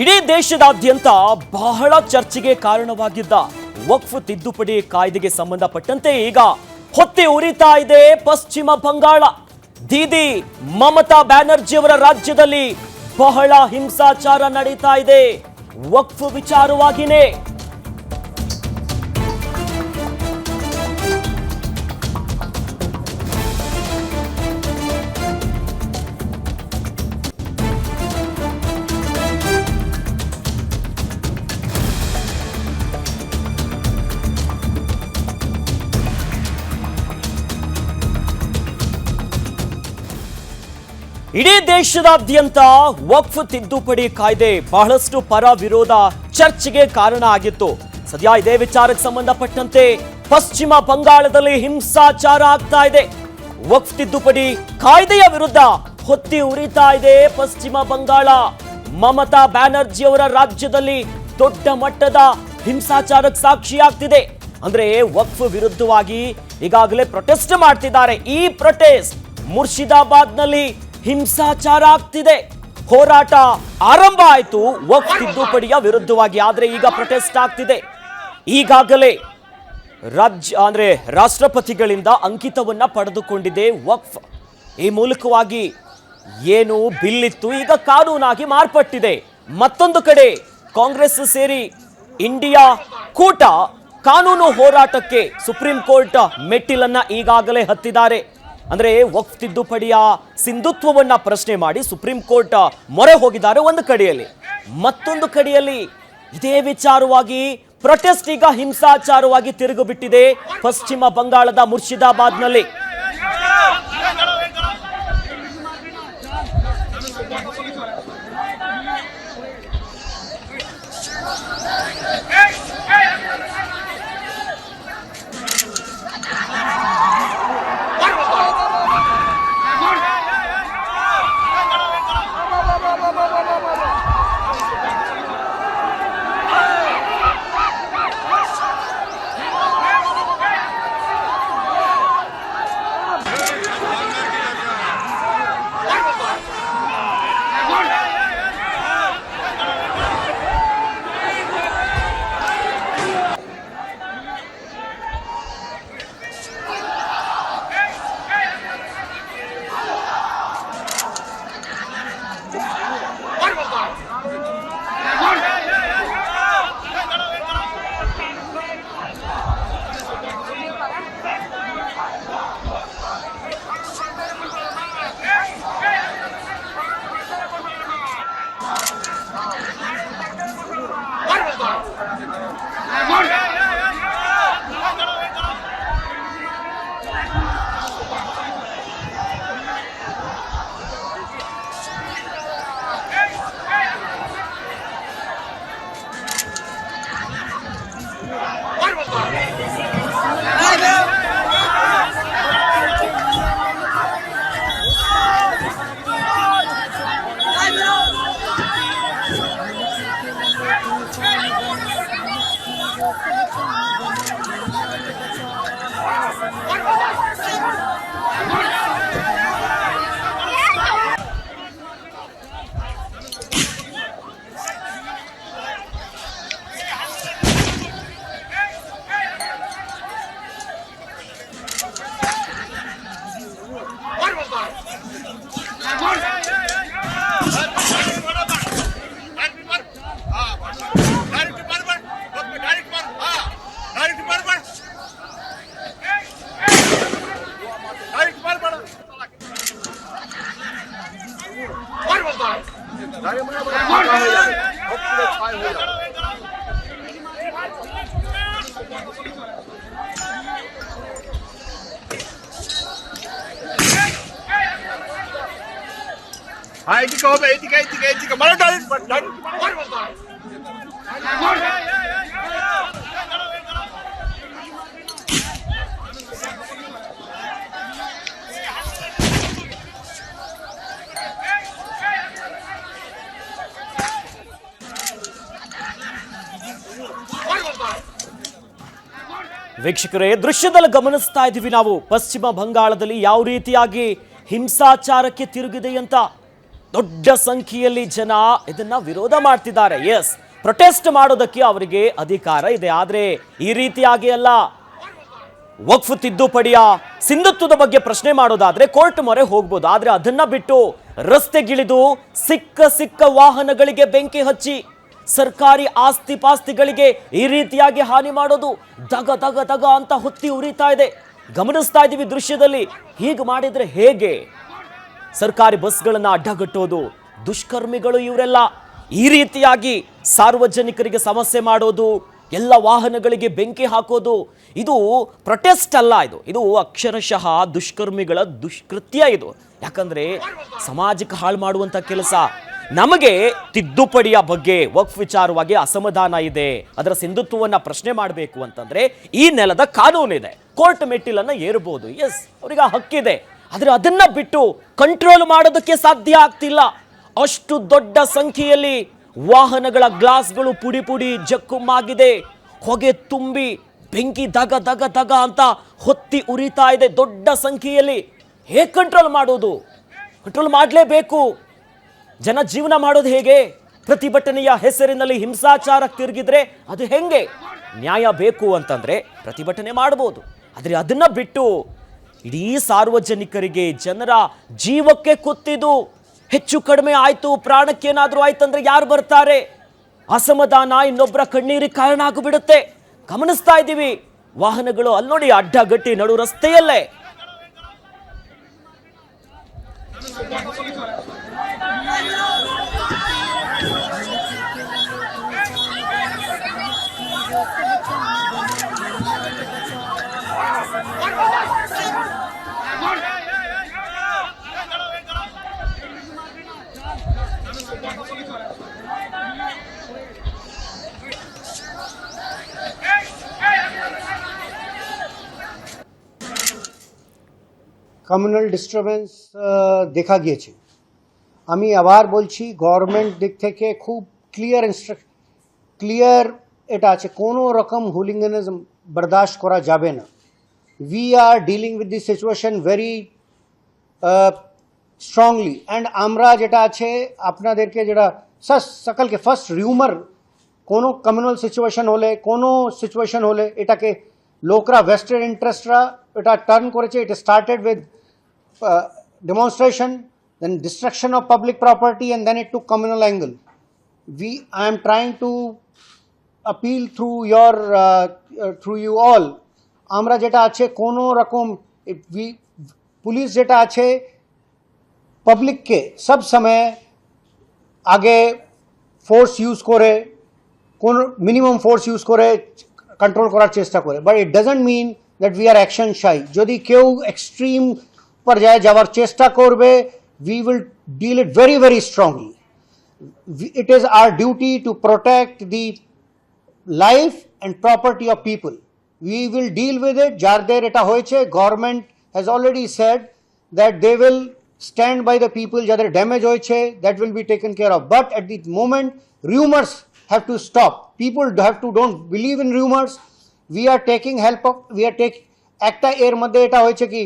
ಇಡೀ ದೇಶದಾದ್ಯಂತ ಬಹಳ ಚರ್ಚೆಗೆ ಕಾರಣವಾಗಿದ್ದ ವಕ್ಫ್ ತಿದ್ದುಪಡಿ ಕಾಯ್ದೆಗೆ ಸಂಬಂಧಪಟ್ಟಂತೆ ಈಗ ಹೊತ್ತಿ ಉರಿತಾ ಇದೆ ಪಶ್ಚಿಮ ಬಂಗಾಳ. ದೀದಿ ಮಮತಾ ಬ್ಯಾನರ್ಜಿ ಅವರ ರಾಜ್ಯದಲ್ಲಿ ಬಹಳ ಹಿಂಸಾಚಾರ ನಡೀತಾ ಇದೆ. ವಕ್ಫ್ ವಿಚಾರವಾಗಿನೇ ಇಡೀ ದೇಶದಾದ್ಯಂತ ವಕ್ಫ್ ತಿದ್ದುಪಡಿ ಕಾಯ್ದೆ ಬಹಳಷ್ಟು ಪರ ವಿರೋಧ ಚರ್ಚೆಗೆ ಕಾರಣ ಆಗಿತ್ತು. ಸದ್ಯ ಇದೇ ವಿಚಾರಕ್ಕೆ ಸಂಬಂಧಪಟ್ಟಂತೆ ಪಶ್ಚಿಮ ಬಂಗಾಳದಲ್ಲಿ ಹಿಂಸಾಚಾರ ಆಗ್ತಾ ಇದೆ. ವಕ್ಫ್ ತಿದ್ದುಪಡಿ ಕಾಯ್ದೆಯ ವಿರುದ್ಧ ಹೊತ್ತಿ ಉರಿತಾ ಇದೆ ಪಶ್ಚಿಮ ಬಂಗಾಳ. ಮಮತಾ ಬ್ಯಾನರ್ಜಿ ಅವರ ರಾಜ್ಯದಲ್ಲಿ ದೊಡ್ಡ ಮಟ್ಟದ ಹಿಂಸಾಚಾರಕ್ಕೆ ಸಾಕ್ಷಿಯಾಗ್ತಿದೆ. ಅಂದ್ರೆ ವಕ್ಫ್ ವಿರುದ್ಧವಾಗಿ ಈಗಾಗಲೇ ಪ್ರೊಟೆಸ್ಟ್ ಮಾಡ್ತಿದ್ದಾರೆ. ಈ ಪ್ರೊಟೆಸ್ಟ್ ಮುರ್ಷಿದಾಬಾದ್ನಲ್ಲಿ ಹಿಂಸಾಚಾರ ಆಗ್ತಿದೆ ಹೋರಾಟ ಆರಂಭ ಆಯಿತು. ವಕ್ ತಿದ್ದುಪಡಿಯ ವಿರುದ್ಧವಾಗಿ ಆದರೆ ಈಗ ಪ್ರೊಟೆಸ್ಟ್ ಆಗ್ತಿದೆ. ಈಗಾಗಲೇ ರಾಜ್ಯ ಅಂದರೆ ರಾಷ್ಟ್ರಪತಿಗಳಿಂದ ಅಂಕಿತವನ್ನ ಪಡೆದುಕೊಂಡಿದೆ ವಕ್ಫ್. ಈ ಮೂಲಕವಾಗಿ ಏನು ಬಿಲ್ಲಿತ್ತು? ಇತ್ತು ಈಗ ಕಾನೂನಾಗಿ ಮಾರ್ಪಟ್ಟಿದೆ. ಮತ್ತೊಂದು ಕಡೆ ಕಾಂಗ್ರೆಸ್ ಸೇರಿ ಇಂಡಿಯಾ ಕೂಟ ಕಾನೂನು ಹೋರಾಟಕ್ಕೆ ಸುಪ್ರೀಂ ಕೋರ್ಟ್ ಮೆಟ್ಟಿಲನ್ನ ಈಗಾಗಲೇ ಹತ್ತಿದ್ದಾರೆ. ಅಂದ್ರೆ ವಕ್ಫ್ ತಿದ್ದುಪಡಿಯ ಸಿಂಧುತ್ವವನ್ನ ಪ್ರಶ್ನೆ ಮಾಡಿ ಸುಪ್ರೀಂ ಕೋರ್ಟ್ ಮೊರೆ ಹೋಗಿದ್ದಾರೆ ಒಂದು ಕಡೆಯಲ್ಲಿ. ಮತ್ತೊಂದು ಕಡೆಯಲ್ಲಿ ಇದೇ ವಿಚಾರವಾಗಿ ಪ್ರೊಟೆಸ್ಟ್ ಈಗ ಹಿಂಸಾಚಾರವಾಗಿ ತಿರುಗು ಬಿಟ್ಟಿದೆ ಪಶ್ಚಿಮ ಬಂಗಾಳದ ಮುರ್ಷಿದಾಬಾದ್ನಲ್ಲಿ. ಹಾ ಇದಕ್ಕೆ ವೀಕ್ಷಕರೇ ದೃಶ್ಯದಲ್ಲಿ ಗಮನಿಸ್ತಾ ಇದ್ದೀವಿ ನಾವು. ಪಶ್ಚಿಮ ಬಂಗಾಳದಲ್ಲಿ ಯಾವ ರೀತಿಯಾಗಿ ಹಿಂಸಾಚಾರಕ್ಕೆ ತಿರುಗಿದೆ ಅಂತ? ದೊಡ್ಡ ಸಂಖ್ಯೆಯಲ್ಲಿ ಜನ ಇದನ್ನ ವಿರೋಧ ಮಾಡ್ತಿದ್ದಾರೆ. ಎಸ್ ಪ್ರೊಟೆಸ್ಟ್ ಮಾಡೋದಕ್ಕೆ ಅವರಿಗೆ ಅಧಿಕಾರ ಇದೆ. ಆದ್ರೆ ಈ ರೀತಿಯಾಗಿ ಅಲ್ಲ. ವಕ್ಫ್ ತಿದ್ದುಪಡಿಯ ಸಿಂಧುತ್ವದ ಬಗ್ಗೆ ಪ್ರಶ್ನೆ ಮಾಡೋದಾದ್ರೆ ಕೋರ್ಟ್ ಮೊರೆ ಹೋಗ್ಬೋದು. ಆದ್ರೆ ಅದನ್ನ ಬಿಟ್ಟು ರಸ್ತೆಗಿಳಿದು ಸಿಕ್ಕ ಸಿಕ್ಕ ವಾಹನಗಳಿಗೆ ಬೆಂಕಿ ಹಚ್ಚಿ ಸರ್ಕಾರಿ ಆಸ್ತಿ ಪಾಸ್ತಿಗಳಿಗೆ ಈ ರೀತಿಯಾಗಿ ಹಾನಿ ಮಾಡೋದು ದಗ ದಗ ದಗ ಅಂತ ಹೊತ್ತಿ ಉರಿತಾ ಇದೆ. ಗಮನಿಸ್ತಾ ಇದ್ದೀವಿ ದೃಶ್ಯದಲ್ಲಿ. ಹೀಗೆ ಮಾಡಿದ್ರೆ ಹೇಗೆ? ಸರ್ಕಾರಿ ಬಸ್ಗಳನ್ನು ಅಡ್ಡಗಟ್ಟೋದು, ದುಷ್ಕರ್ಮಿಗಳು ಇವರೆಲ್ಲ ಈ ರೀತಿಯಾಗಿ ಸಾರ್ವಜನಿಕರಿಗೆ ಸಮಸ್ಯೆ ಮಾಡೋದು, ಎಲ್ಲ ವಾಹನಗಳಿಗೆ ಬೆಂಕಿ ಹಾಕೋದು, ಇದು ಪ್ರೊಟೆಸ್ಟ್ ಅಲ್ಲ ಇದು. ಇದು ಅಕ್ಷರಶಃ ದುಷ್ಕರ್ಮಿಗಳ ದುಷ್ಕೃತ್ಯ ಇದು. ಯಾಕಂದರೆ ಸಮಾಜಕ್ಕೆ ಹಾಳು ಮಾಡುವಂಥ ಕೆಲಸ ನಮಗೆ ತಿದ್ದುಪಡಿಯ ಬಗ್ಗೆ ವಕ್ಫ್ ವಿಚಾರವಾಗಿ ಅಸಮಾಧಾನ ಇದೆ. ಅದರ ಸಿಂಧುತ್ವವನ್ನು ಪ್ರಶ್ನೆ ಮಾಡಬೇಕು ಅಂತಂದರೆ ಈ ನೆಲದ ಕಾನೂನಿದೆ. ಕೋರ್ಟ್ ಮೆಟ್ಟಿಲನ್ನು ಏರ್ಬೋದು. ಎಸ್ ಅವರಿಗೆ ಆ ಹಕ್ಕಿದೆ. ಆದ್ರೆ ಅದನ್ನು ಬಿಟ್ಟು ಕಂಟ್ರೋಲ್ ಮಾಡೋದಕ್ಕೆ ಸಾಧ್ಯ ಆಗ್ತಿಲ್ಲ. ಅಷ್ಟು ದೊಡ್ಡ ಸಂಖ್ಯೆಯಲ್ಲಿ ವಾಹನಗಳ ಗ್ಲಾಸ್ಗಳು ಪುಡಿ ಪುಡಿ ಜಕ್ಕುಮ್ಮಾಗಿದೆ ಹೊಗೆ ತುಂಬಿ ಬೆಂಕಿ ದಗ ದಗ ದಗ ಅಂತ ಹೊತ್ತಿ ಉರಿತಾ ಇದೆ ದೊಡ್ಡ ಸಂಖ್ಯೆಯಲ್ಲಿ. ಹೇಗೆ ಕಂಟ್ರೋಲ್ ಮಾಡೋದು? ಕಂಟ್ರೋಲ್ ಮಾಡಲೇಬೇಕು. ಜನ ಜೀವನ ಮಾಡೋದು ಹೇಗೆ? ಪ್ರತಿಭಟನೆಯ ಹೆಸರಿನಲ್ಲಿ ಹಿಂಸಾಚಾರಕ್ಕೆ ತಿರುಗಿದ್ರೆ ಅದು ಹೆಂಗೆ? ನ್ಯಾಯ ಬೇಕು ಅಂತಂದರೆ ಪ್ರತಿಭಟನೆ ಮಾಡ್ಬೋದು. ಆದರೆ ಅದನ್ನು ಬಿಟ್ಟು ಇಡೀ ಸಾರ್ವಜನಿಕರಿಗೆ ಜನರ ಜೀವಕ್ಕೆ ಕುತ್ತಿದು ಹೆಚ್ಚು ಕಡಿಮೆ ಆಯ್ತು. ಪ್ರಾಣಕ್ಕೇನಾದ್ರೂ ಆಯ್ತಂದ್ರೆ ಯಾರು ಬರ್ತಾರೆ? ಅಸಮಾಧಾನ ಇನ್ನೊಬ್ಬರ ಕಣ್ಣೀರಿಗೆ ಕಾರಣ ಆಗಿಬಿಡುತ್ತೆ. ಗಮನಿಸ್ತಾ ಇದ್ದೀವಿ. ವಾಹನಗಳು ಅಲ್ಲಿ ನೋಡಿ ಅಡ್ಡಗಟ್ಟಿ ನಡು ರಸ್ತೆಯಲ್ಲೇ. কমিউনাল ডিস্টারবেন্স দেখা গিয়েছে আমি আবার বলছি গভর্নমেন্ট দিক থেকে খুব ক্লিয়ার ইনস্ট্রাকশন ক্লিয়ার এটা আছে কোনো রকম হুলিঙ্গানিজম বরদাস্ত করা যাবে না we are dealing with this situation very strongly and আমরা যেটা আছে আপনাদেরকে যেটা সস- সকালকে ফার্স্ট রিউমার কোনো কমিউনাল সিচুয়েশন হলে কোনো সিচুয়েশন হলে এটাকে লোকরা ভেস্টেড ইন্টারেস্টরা এটা টার্ন করেছে এটা started with demonstration then destruction of public property and then it took communal angle we i am trying to appeal through your uh, uh, through you all আমরা যেটা আছে কোনো রকম we পুলিশ যেটা আছে পাবলিককে সব সময় আগে ফোর্স ইউজ করে কোন মিনিমাম ফোর্স ইউজ করে কন্ট্রোল করার চেষ্টা করে but it doesn't mean that we are action shy যদি কেউ এক্সট্রিম পর্যায়ে যাওয়ার চেষ্টা করবে we will deal it very very strongly it is our duty to protect the life and property of people. We will deal with it. যাদের এটা হয়েছে government has already said that they will stand by the people যাদের damage হয়েছে that will be taken care of. But at the moment, rumors have to stop. People have to don't believe in rumors. We are taking help of, we are taking একটা এর মধ্যে এটা হয়েছে কি